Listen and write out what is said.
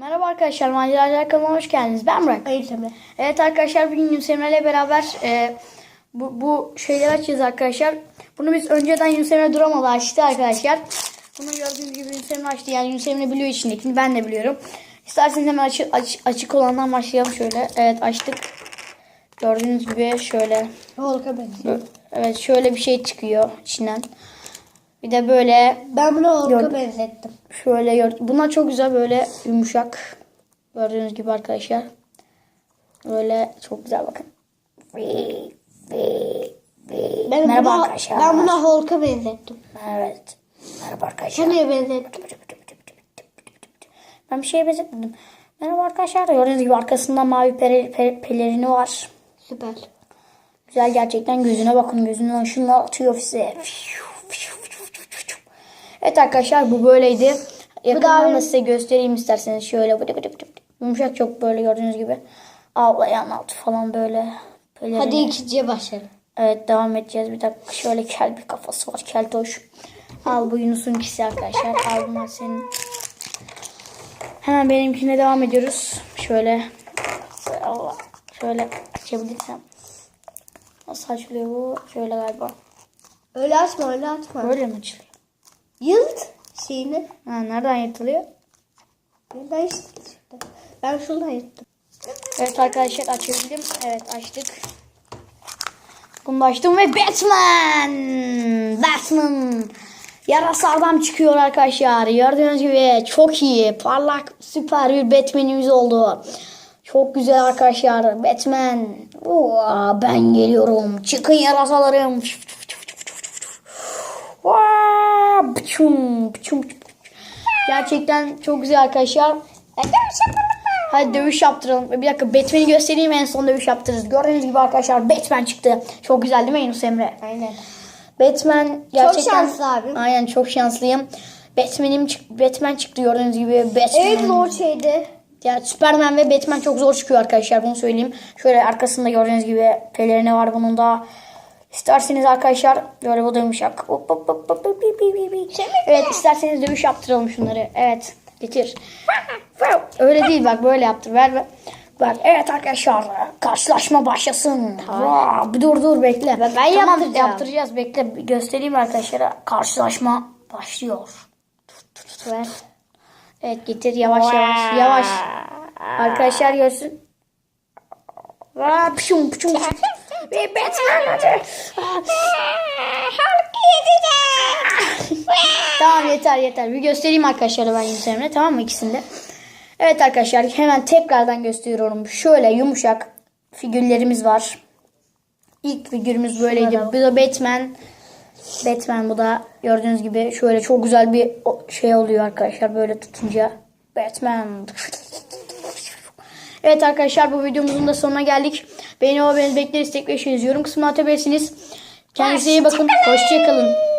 Merhaba arkadaşlar, Maceracılar kanalına hoş geldiniz. Ben Burak. Hayır Emre. Evet arkadaşlar, bugün Yunus Emre ile beraber e, bu, bu şeyleri açacağız arkadaşlar. Bunu biz önceden Yunus Emre duramadı açtı arkadaşlar. Bunu gördüğünüz gibi Yunus Emre açtı. Yani Yunus Emre biliyor içindekini, ben de biliyorum. İsterseniz hemen açı, aç- açık olandan başlayalım şöyle. Evet açtık. Gördüğünüz gibi şöyle. Hulk'a benziyor. Evet şöyle bir şey çıkıyor içinden. Bir de böyle Ben bunu Hulk'a Gördüm. benzettim. Şöyle gör. Bunlar çok güzel böyle yumuşak. Gördüğünüz gibi arkadaşlar. Böyle çok güzel bakın. Ben Merhaba buna, arkadaşlar. Ben buna Hulk'a benzettim. Evet. Merhaba arkadaşlar. Sen niye benzettin? Ben bir şeye benzetmedim. Merhaba arkadaşlar. Gördüğünüz gibi arkasında mavi pere, pe- pelerini var. Süper. Güzel gerçekten gözüne bakın. Gözünden ışınlar atıyor size. Evet arkadaşlar bu böyleydi. Yakından da size göstereyim isterseniz. Şöyle bıdı bıdı bıdı. Yumuşak çok böyle gördüğünüz gibi. Ağlayan altı falan böyle. Pelerini. Hadi ikinciye başlayalım. Evet devam edeceğiz. Bir dakika şöyle kel bir kafası var. Keltoş. Al bu Yunus'un ikisi arkadaşlar. Al bunlar senin. Hemen benimkine devam ediyoruz. Şöyle. Allah. Şöyle açabilirsem. Nasıl açılıyor bu? Şöyle galiba. Öyle açma öyle açma. Böyle mi açılıyor? Yılt şeyini. Ha, nereden yırtılıyor? İşte çıktı. Ben şuradan yırttım. Evet arkadaşlar açabildim. Evet açtık. Bunu açtım ve Batman! Batman! Yarasa adam çıkıyor arkadaşlar. Gördüğünüz gibi çok iyi. Parlak süper bir Batman'imiz oldu. Çok güzel arkadaşlar. Batman. Uaa, ben geliyorum. Çıkın yarasalarım. Vaa, pçum, pçum, pçum. Gerçekten çok güzel arkadaşlar. Hadi dövüş yaptıralım. Bir dakika Batman'i göstereyim en son dövüş yaptırırız. Gördüğünüz gibi arkadaşlar Batman çıktı. Çok güzel değil mi Yunus Emre? Aynen. Batman gerçekten... şanslı abim. Aynen çok şanslıyım. Batman'im Batman çıktı gördüğünüz gibi. Batman. En zor şeydi. Ya Superman ve Batman çok zor çıkıyor arkadaşlar bunu söyleyeyim. Şöyle arkasında gördüğünüz gibi pelerini var bunun da. İsterseniz arkadaşlar böyle bu da yumuşak. Hop, hop, hop. Evet isterseniz dövüş yaptıralım şunları. Evet getir. Öyle değil bak böyle yaptır. Ver ver. Bak evet arkadaşlar karşılaşma başlasın. Vaa, dur dur bekle. Ben tamam, yaptıracağım. yaptıracağız bekle göstereyim arkadaşlara. Karşılaşma başlıyor. Ver. Evet getir yavaş yavaş yavaş. Arkadaşlar görsün. Aa, pşum pşum pşum. Ve Batman hadi. tamam yeter yeter. Bir göstereyim arkadaşlara ben Emre. Tamam mı ikisinde? Evet arkadaşlar hemen tekrardan gösteriyorum. Şöyle yumuşak figürlerimiz var. İlk figürümüz böyleydi. Bu da Batman. Batman bu da gördüğünüz gibi şöyle çok güzel bir şey oluyor arkadaşlar böyle tutunca. Batman. Evet arkadaşlar bu videomuzun da sonuna geldik. Beğeni ve beğeni bekleriz. Tekrar yorum kısmına atabilirsiniz. Kendinize iyi bakın. Hoşçakalın.